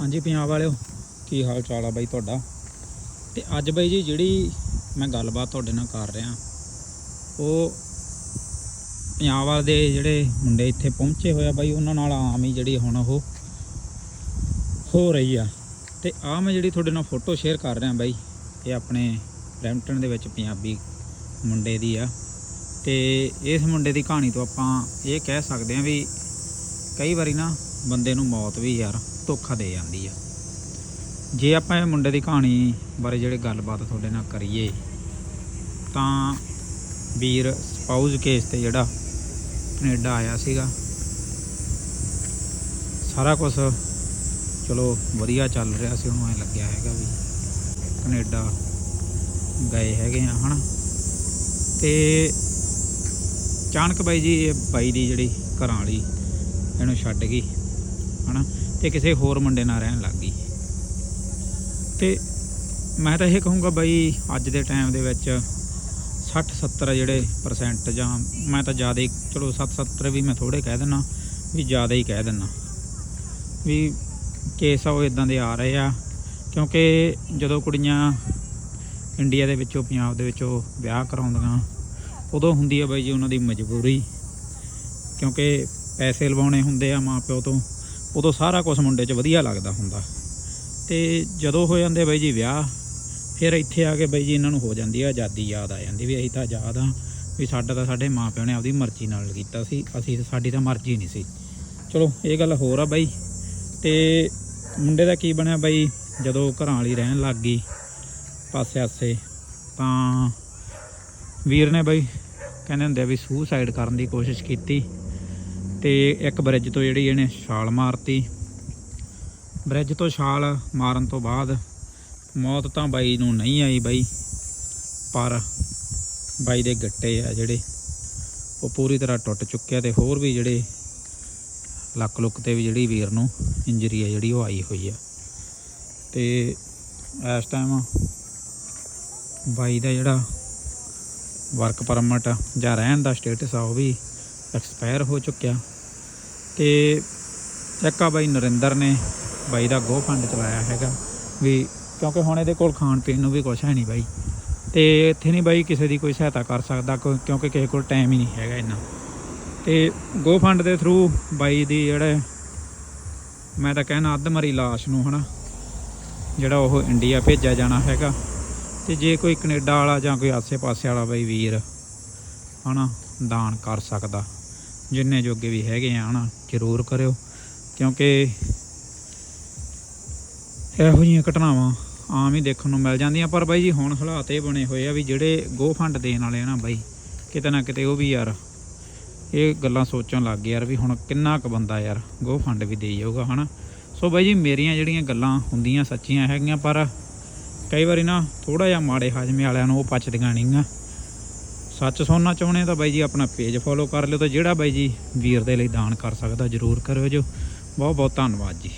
ਹਾਂਜੀ ਪੰਜਾਬ ਵਾਲਿਓ, ਕੀ ਹਾਲ ਚਾਲ ਆ ਬਾਈ ਤੁਹਾਡਾ? ਤੇ ਅੱਜ ਬਾਈ ਜੀ ਜਿਹੜੀ ਮੈਂ ਗੱਲਬਾਤ ਤੁਹਾਡੇ ਨਾਲ ਕਰ ਰਿਹਾ, ਉਹ ਪੰਜਾਬ ਵਾਲੇ ਦੇ ਜਿਹੜੇ ਮੁੰਡੇ ਇੱਥੇ ਪਹੁੰਚੇ ਹੋਏ ਆ ਬਾਈ, ਉਹਨਾਂ ਨਾਲ ਆਮ ਹੀ ਜਿਹੜੀ ਹੁਣ ਉਹ ਹੋ ਰਹੀ ਆ। ਤੇ ਆ ਮੈਂ ਜਿਹੜੀ ਤੁਹਾਡੇ ਨਾਲ ਫੋਟੋ ਸ਼ੇਅਰ ਕਰ ਰਿਹਾ ਬਾਈ, ਇਹ ਆਪਣੇ ਬਰੈਂਪਟਨ ਦੇ ਵਿੱਚ ਪੰਜਾਬੀ ਮੁੰਡੇ ਦੀ ਆ। ਤੇ ਇਸ ਮੁੰਡੇ ਦੀ ਕਹਾਣੀ ਤੋਂ ਆਪਾਂ ਇਹ ਕਹਿ ਸਕਦੇ ਆ ਵੀ ਕਈ ਵਾਰੀ ਨਾ ਬੰਦੇ ਨੂੰ ਮੌਤ ਵੀ ਯਾਰ ਧੋਖਾ ਦੇ ਜਾਂਦੀ ਆ। ਜੇ ਆਪਾਂ ਇਹ ਮੁੰਡੇ ਦੀ ਕਹਾਣੀ ਬਾਰੇ ਜਿਹੜੇ ਗੱਲਬਾਤ ਤੁਹਾਡੇ ਨਾਲ ਕਰੀਏ, ਤਾਂ ਵੀਰ ਸਪਾਊਜ਼ ਕੇਸ ਤੇ ਜਿਹੜਾ ਕੈਨੇਡਾ ਆਇਆ ਸੀਗਾ, ਸਾਰਾ ਕੁਝ ਚਲੋ ਵਧੀਆ ਚੱਲ ਰਿਹਾ ਸੀ, ਉਹਨੂੰ ਐ ਲੱਗਿਆ ਹੈਗਾ ਵੀ ਕੈਨੇਡਾ ਗਏ ਹੈਗੇ ਆ, ਹਨਾ। ਤੇ ਚਾਣਕ ਬਾਈ ਜੀ, ਇਹ ਬਾਈ ਦੀ ਜਿਹੜੀ ਘਰਾਂ ਵਾਲੀ, ਇਹਨੂੰ ਛੱਡ ਗਈ, ਹਨਾ। ਤੇ ਕਿਸੇ ਹੋਰ ਮੁੰਡੇ ਨਾਲ ਰਹਿਣ ਲੱਗ ਗਈ। ਤੇ ਮੈਂ ਤਾਂ ਇਹ ਕਹੂੰਗਾ ਬਾਈ ਅੱਜ ਦੇ ਟਾਈਮ ਦੇ ਵਿੱਚ 60 70 ਜਿਹੜੇ ਪਰਸੈਂਟ ਜਾਂ ਮੈਂ ਤਾਂ ਜ਼ਿਆਦਾ ਹੀ, ਚਲੋ 7 70 ਵੀ ਮੈਂ ਥੋੜੇ ਕਹਿ ਦਿੰਨਾ, ਵੀ ਜ਼ਿਆਦਾ ਹੀ ਕਹਿ ਦਿੰਨਾ। ਵੀ ਕੇਸ ਆ ਉਹ ਇਦਾਂ ਦੇ ਆ ਰਹੇ ਆ, ਕਿਉਂਕਿ ਜਦੋਂ ਕੁੜੀਆਂ ਇੰਡੀਆ ਦੇ ਵਿੱਚੋਂ, ਪੰਜਾਬ ਦੇ ਵਿੱਚੋਂ ਵਿਆਹ ਕਰਾਉਂਦੀਆਂ, ਉਦੋਂ ਹੁੰਦੀ ਆ ਬਾਈ ਜੀ ਉਹਨਾਂ ਦੀ ਮਜਬੂਰੀ, ਕਿਉਂਕਿ ਪੈਸੇ ਲਵਾਉਣੇ ਹੁੰਦੇ ਆ ਮਾਪਿਓ ਤੋਂ। ਉਦੋਂ ਸਾਰਾ ਕੁਝ ਮੁੰਡੇ 'ਚ ਵਧੀਆ ਲੱਗਦਾ ਹੁੰਦਾ। ਤੇ ਜਦੋਂ ਹੋ ਜਾਂਦੇ ਬਾਈ ਜੀ ਵਿਆਹ, ਫਿਰ ਇੱਥੇ ਆ ਕੇ ਬਾਈ ਜੀ ਇਹਨਾਂ ਨੂੰ ਹੋ ਜਾਂਦੀ ਆ ਆਜ਼ਾਦੀ, ਯਾਦ ਆ ਜਾਂਦੀ ਵੀ ਅਸੀਂ ਤਾਂ ਆਜ਼ਾਦ ਆ ਵੀ ਸਾਡਾ ਤਾਂ ਸਾਡੇ ਮਾਪਿਓ ਨੇ ਆਪਦੀ ਮਰਜ਼ੀ ਨਾਲ ਕੀਤਾ ਸੀ, ਅਸੀਂ ਸਾਡੀ ਤਾਂ ਮਰਜ਼ੀ ਨਹੀਂ ਸੀ। ਚਲੋ, ਇਹ ਗੱਲ ਹੋਰ ਆ ਬਾਈ। ਤੇ ਮੁੰਡੇ ਦਾ ਕੀ ਬਣਿਆ ਬਾਈ? ਜਦੋਂ ਘਰਾਂ ਵਾਲੀ ਰਹਿਣ ਲੱਗ ਗਈ ਪਾਸੇ ਆਸੇ ਤਾਂ ਵੀਰ ਨੇ ਬਾਈ, ਕਹਿੰਦੇ ਹੁੰਦੇ ਆ ਵੀ ਸੂਸਾਈਡ ਕਰਨ ਦੀ ਕੋਸ਼ਿਸ਼ ਕੀਤੀ। ਤੇ ਇੱਕ ਬ੍ਰਿਜ ਤੋਂ ਜਿਹੜੀ ਇਹਨੇ ਛਾਲ ਮਾਰਤੀ। ਬ੍ਰਿਜ ਤੋਂ ਛਾਲ ਮਾਰਨ ਤੋਂ ਬਾਅਦ ਮੌਤ ਤਾਂ ਬਾਈ ਨੂੰ ਨਹੀਂ ਆਈ ਬਾਈ, ਪਰ ਬਾਈ ਦੇ ਗੱਟੇ ਆ ਜਿਹੜੇ, ਉਹ ਪੂਰੀ ਤਰ੍ਹਾਂ ਟੁੱਟ ਚੁੱਕਿਆ ਤੇ ਹੋਰ ਵੀ ਜਿਹੜੇ ਲੱਕ ਲੁੱਕ ਤੇ ਵੀ ਜਿਹੜੀ ਵੀਰ ਨੂੰ ਇੰਜਰੀ ਆ ਜਿਹੜੀ ਉਹ ਆਈ ਹੋਈ ਆ। ਤੇ ਇਸ ਟਾਈਮ ਬਾਈ ਦਾ ਜਿਹੜਾ ਵਰਕ ਪਰਮਿਟ ਜਾਂ ਰਹਿਣ ਦਾ ਸਟੇਟਸ ਆ ਉਹ ਵੀ ਐਕਸਪਾਇਰ ਹੋ ਚੁੱਕਿਆ ਤੇ ਚੱਕਾ ਬਾਈ ਨਰਿੰਦਰ ਨੇ ਬਾਈ ਦਾ ਗੋ ਫੰਡ ਚਲਾਇਆ ਹੈਗਾ ਵੀ ਕਿਉਂਕਿ ਹੁਣ ਇਹਦੇ ਕੋਲ ਖਾਣ ਪੀਣ ਨੂੰ ਵੀ ਕੁਝ ਹੈ ਨਹੀਂ ਬਾਈ। ਤੇ ਇੱਥੇ ਨਹੀਂ ਬਾਈ ਕਿਸੇ ਦੀ ਕੋਈ ਸਹਾਇਤਾ ਕਰ ਸਕਦਾ ਕਿਉਂ- ਕਿਉਂਕਿ ਕਿਸੇ ਕੋਲ ਟਾਈਮ ਹੀ ਨਹੀਂ ਹੈਗਾ ਇੰਨਾ। ਤੇ ਗੋ ਫੰਡ ਦੇ ਥਰੂ ਬਾਈ ਦੀ ਜਿਹੜਾ ਮੈਂ ਤਾਂ ਕਹਿਣਾ ਅੱਧ ਮਰੀ ਲਾਸ਼ ਨੂੰ ਹਨਾ, ਜਿਹੜਾ ਉਹ ਇੰਡੀਆ ਭੇਜਿਆ ਜਾਣਾ ਹੈਗਾ। ਤੇ ਜੇ ਕੋਈ ਕੈਨੇਡਾ ਵਾਲਾ ਜਾਂ ਕੋਈ ਆਸੇ-ਪਾਸੇ ਵਾਲਾ ਬਾਈ ਵੀਰ ਹਨਾ, ਦਾਨ ਕਰ ਸਕਦਾ। ਜਿੰਨੇ ਜੋਗੇ ਵੀ ਹੈਗੇ ਆ, ਹਨਾ, ਜ਼ਰੂਰ ਕਰਿਓ। ਕਿਉਂਕਿ ਇਹੋ ਜਿਹੀਆਂ ਘਟਨਾਵਾਂ ਆਮ ਹੀ ਦੇਖਣ ਨੂੰ ਮਿਲ ਜਾਂਦੀਆਂ, ਪਰ ਬਾਈ ਜੀ ਹੁਣ ਹਾਲਾਤ ਇਹ ਬਣੇ ਹੋਏ ਆ ਵੀ ਜਿਹੜੇ ਗੋ ਫੰਡ ਦੇਣ ਵਾਲੇ ਆ ਨਾ ਬਾਈ, ਕਿਤੇ ਨਾ ਕਿਤੇ ਉਹ ਵੀ ਯਾਰ, ਇਹ ਗੱਲਾਂ ਸੋਚਣ ਲੱਗ ਗਏ ਯਾਰ ਵੀ ਹੁਣ ਕਿੰਨਾ ਕੁ ਬੰਦਾ ਯਾਰ ਗੋ ਫੰਡ ਵੀ ਦੇ ਜਾਊਗਾ, ਹਨਾ। ਸੋ ਬਾਈ ਜੀ ਮੇਰੀਆਂ ਜਿਹੜੀਆਂ ਗੱਲਾਂ ਹੁੰਦੀਆਂ ਸੱਚੀਆਂ ਹੈਗੀਆਂ, ਪਰ ਕਈ ਵਾਰੀ ਨਾ ਥੋੜਾ ਜਿਹਾ ਮਾੜੇ ਹਾਜ਼ਮੇ ਵਾਲਿਆਂ ਨੂੰ ਉਹ ਪਚਦੀਆਂ ਨਹੀਂ ਨਹੀਂਆਂ ਸੱਚ ਸੁਣਨਾ ਚਾਹੁੰਦੇ ਤਾਂ ਬਾਈ ਜੀ ਆਪਣਾ ਪੇਜ ਫੋਲੋ ਕਰ ਲਿਓ ਤਾਂ ਜਿਹੜਾ ਬਾਈ ਜੀ ਵੀਰ ਦੇ ਲਈ ਦਾਨ ਕਰ ਸਕਦਾ ਜਰੂਰ ਕਰਿਓ ਜੋ। ਬਹੁਤ ਬਹੁਤ ਧੰਨਵਾਦ ਜੀ।